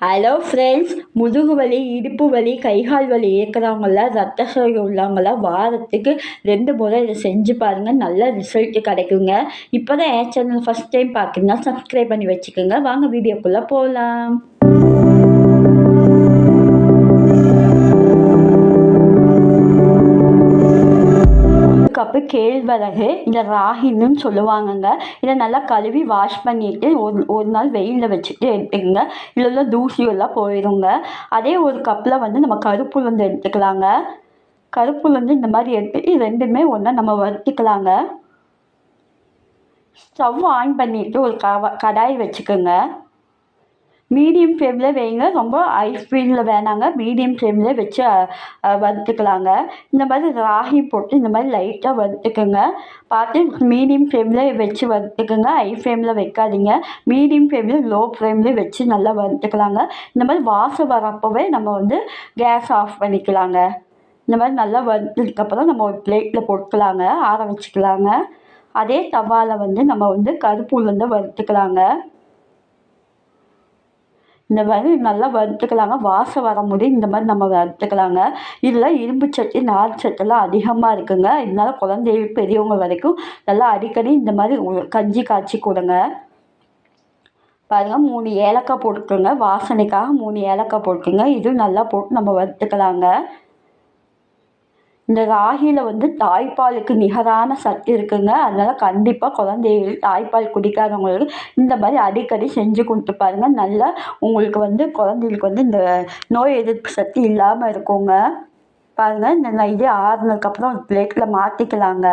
Hello friends முதுகு வலி இடுப்பு வலி கைகால் வலி இருக்கிறவங்கள ரத்த சோகை உள்ளவங்கள வாரத்துக்கு ரெண்டு முறை இதை செஞ்சு பாருங்கள் நல்ல ரிசல்ட்டு கிடைக்குங்க. இப்போ தான் என் சேனல் ஃபஸ்ட் டைம் பார்க்குறீங்கன்னா சப்ஸ்கிரைப் பண்ணி வச்சுக்கோங்க. வாங்க வீடியோக்குள்ளே போகலாம் கப்பு கேழ்வரகு இந்த ராகின்னு சொல்லுவாங்கங்க. இதை நல்லா கழுவி வாஷ் பண்ணிவிட்டு ஒரு ஒரு நாள் வெயிலில் வச்சுட்டு எடுத்துக்கோங்க. இல்லைன்னா தூசியெல்லாம் போயிடுங்க. அதே ஒரு கப்பில் வந்து நம்ம கருப்புளுந்து எடுத்துக்கலாங்க. கருப்புளுந்து இந்த மாதிரி எடுத்துட்டு ரெண்டுமே ஒன்றா நம்ம வறுத்துக்கலாங்க. ஸ்டவ் ஆன் பண்ணிவிட்டு ஒரு கவ கடாய் வச்சுக்கோங்க. மீடியம் ஃப்ளேமில் வைங்க. ரொம்ப ஹை ஸ்பீடில் வேணாங்க. மீடியம் ஃப்ளேமில் வச்சு வறுத்துக்கலாங்க. இந்த மாதிரி ராகி போட்டு இந்த மாதிரி லைட்டாக வறுத்துக்குங்க. பார்த்து மீடியம் ஃப்ளேமில் வச்சு வறுத்துக்குங்க. ஹை ஃப்ளேமில் வைக்காதீங்க. மீடியம் ஃப்ளேமில் லோ ஃப்ளேமில் வச்சு நல்லா வறுத்துக்கலாங்க. இந்த மாதிரி வாசம் வரப்போவே நம்ம வந்து கேஸ் ஆஃப் பண்ணிக்கலாங்க. இந்த மாதிரி நல்லா வறுத்ததுக்கப்புறம் நம்ம ஒரு பிளேட்டில் போட்டுக்கலாங்க ஆற வச்சுக்கலாங்க. அதே தவாவில் வந்து நம்ம வந்து கருப்பு உளுந்தை வறுத்துக்கலாங்க. இந்த மாதிரி நல்லா வறுத்துக்கலாங்க. வாசம் வர முடியும் இந்த மாதிரி நம்ம வறுத்துக்கலாங்க. இதில் இரும்பு சத்து நார் சத்துலாம் அதிகமாக இருக்குங்க. இதனால் குழந்தைகள் பெரியவங்க வரைக்கும் நல்லா அடிக்கடி இந்த மாதிரி கஞ்சி காய்ச்சி கொடுங்க. பாருங்கள் மூணு ஏலக்காய் போட்டுக்கோங்க. வாசனைக்காக மூணு ஏலக்காய் போட்டுக்கோங்க. இது நல்லா போட்டு நம்ம வறுத்துக்கலாங்க. இந்த ராகியில் வந்து தாய்ப்பாலுக்கு நிகரான சத்து இருக்குங்க. அதனால் கண்டிப்பாக குழந்தைகள் தாய்ப்பால் குடிக்காதவங்களுக்கு இந்த மாதிரி அடிக்கடி செஞ்சு கொடுத்து பாருங்கள் நல்லா உங்களுக்கு வந்து குழந்தைகளுக்கு வந்து இந்த நோய் எதிர்ப்பு சக்தி இல்லாமல் இருக்குங்க. பாருங்கள் இந்த இதே ஆறுனதுக்கப்புறம் ஒரு பிளேட்டில் மாற்றிக்கலாங்க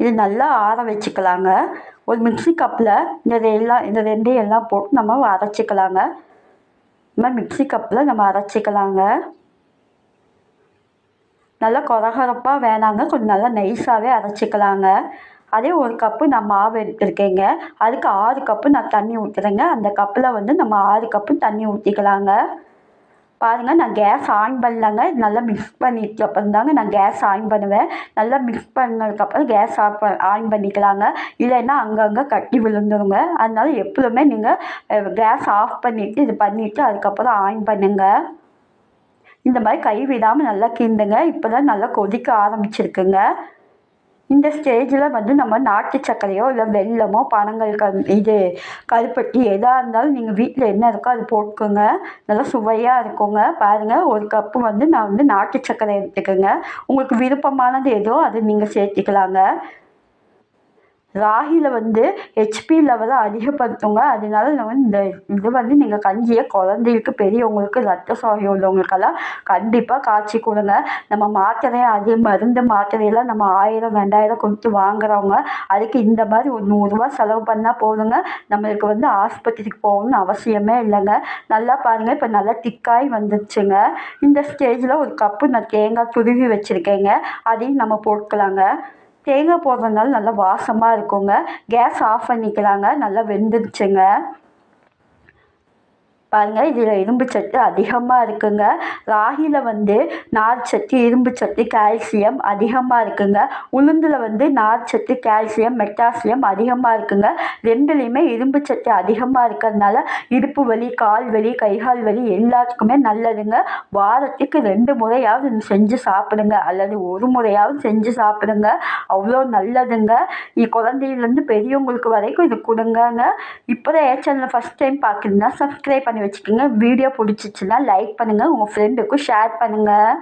இது நல்லா ஆற வச்சுக்கலாங்க. ஒரு மிக்சி கப்பில் இந்த எல்லாம் இந்த ரெண்டையும் எல்லாம் போட்டு நம்ம அரைச்சிக்கலாங்க. இந்த மாதிரி மிக்சி கப்பில் நம்ம அரைச்சிக்கலாங்க. நல்லா கொரகொரப்பாக வேணாங்க. கொஞ்சம் நல்லா நைஸாகவே அரைச்சிக்கலாங்க. அதே ஒரு கப்பு நான் மாவு எடுத்துருக்கேங்க. அதுக்கு ஆறு கப்பு நான் தண்ணி ஊற்றுறேங்க அந்த கப்பில் வந்து நம்ம ஆறு கப்பு தண்ணி ஊற்றிக்கலாங்க பாருங்கள் நான் கேஸ் ஆன் பண்ணலங்க. நல்லா மிக்ஸ் பண்ணிட்டு அப்புறம் தாங்க நான் கேஸ் ஆன் பண்ணுவேன். நல்லா மிக்ஸ் பண்ணதுக்கப்புறம் கேஸ் ஆஃப் ஆன் பண்ணிக்கலாங்க. இல்லைன்னா அங்கங்கே கட்டி விழுந்துருங்க. அதனால எப்போதுமே நீங்கள் கேஸ் ஆஃப் பண்ணிவிட்டு இது பண்ணிவிட்டு அதுக்கப்புறம் ஆன் பண்ணுங்கள் இந்த மாதிரி கை விடாமல் நல்லா கிண்டுங்க. இப்போ தான் நல்லா கொதிக்க ஆரம்பிச்சிருக்குங்க. இந்த ஸ்டேஜில் வந்து நம்ம நாட்டு சர்க்கரையோ இல்லை வெல்லமோ பனங்கள் க இது கருப்பட்டி எதாக இருந்தாலும் நீங்கள் வீட்டில் என்ன இருக்கோ அது போட்டுக்கோங்க. நல்லா சுவையாக இருக்குங்க. பாருங்கள் ஒரு கப்பு வந்து நான் வந்து நாட்டு சர்க்கரை எடுத்துக்கோங்க. உங்களுக்கு விருப்பமானது எதோ அது நீங்கள் சேர்த்துக்கலாங்க. ராகியில் வந்து ஹெச்பி லெவலை அதிகப்படுத்துங்க. அதனால நான் இந்த இது வந்து நீங்கள் கஞ்சியை குழந்தைகளுக்கு பெரியவங்களுக்கு ரத்த சோகை உள்ளவங்களுக்கெல்லாம் கண்டிப்பாக காய்ச்சி கொடுங்க. நம்ம மாத்திரை அதே மருந்து மாத்திரையெல்லாம் நம்ம ஆயிரம் ரெண்டாயிரம் கொடுத்து வாங்குறவங்க அதுக்கு இந்த மாதிரி ஒரு நூறுரூவா செலவு பண்ணால் போதுங்க. நம்மளுக்கு வந்து ஆஸ்பத்திரிக்கு போகணும்னு அவசியமே இல்லைங்க. நல்லா பாருங்கள் இப்போ நல்லா திக்காய் வந்துருச்சுங்க. இந்த ஸ்டேஜில் ஒரு கப்பு நான் தேங்காய் துருவி வச்சுருக்கேங்க. அதையும் நம்ம போட்டுக்கலாங்க. தேங்காய் போடுறதுனால நல்லா வாசமாக இருக்குங்க. கேஸ் ஆஃப் பண்ணிக்கலாங்க. நல்லா வெந்துருச்சுங்க. பாருங்கள் இதில் இரும்பு சத்து அதிகமாக இருக்குங்க. ராகியில் வந்து நார் சத்து இரும்பு சத்து கால்சியம் அதிகமாக இருக்குங்க. உளுந்தில் வந்து நார் சத்து கால்சியம் மெட்டாசியம் அதிகமாக இருக்குங்க. ரெண்டுலேயுமே இரும்பு சத்து அதிகமாக இருக்கிறதுனால இடுப்பு வலி கால் வலி கைகால் வலி எல்லாத்துக்குமே நல்லதுங்க. வாரத்துக்கு ரெண்டு முறையாவது செஞ்சு சாப்பிடுங்க. அல்லது ஒரு முறையாவது செஞ்சு சாப்பிடுங்க. அவ்வளோ நல்லதுங்க. குழந்தையிலேருந்து பெரியவங்களுக்கு வரைக்கும் இது கொடுங்கங்க. இப்போ தான் ஏ சேனல் ஃபஸ்ட் டைம் பார்க்குறீங்கன்னா சப்ஸ்கிரைப் பண்ணி வச்சுக்கோங்க. வீடியோ பிடிச்சிச்சின்னா லைக் பண்ணுங்கள் உங்கள் ஃப்ரெண்டுக்கும் ஷேர் பண்ணுங்கள்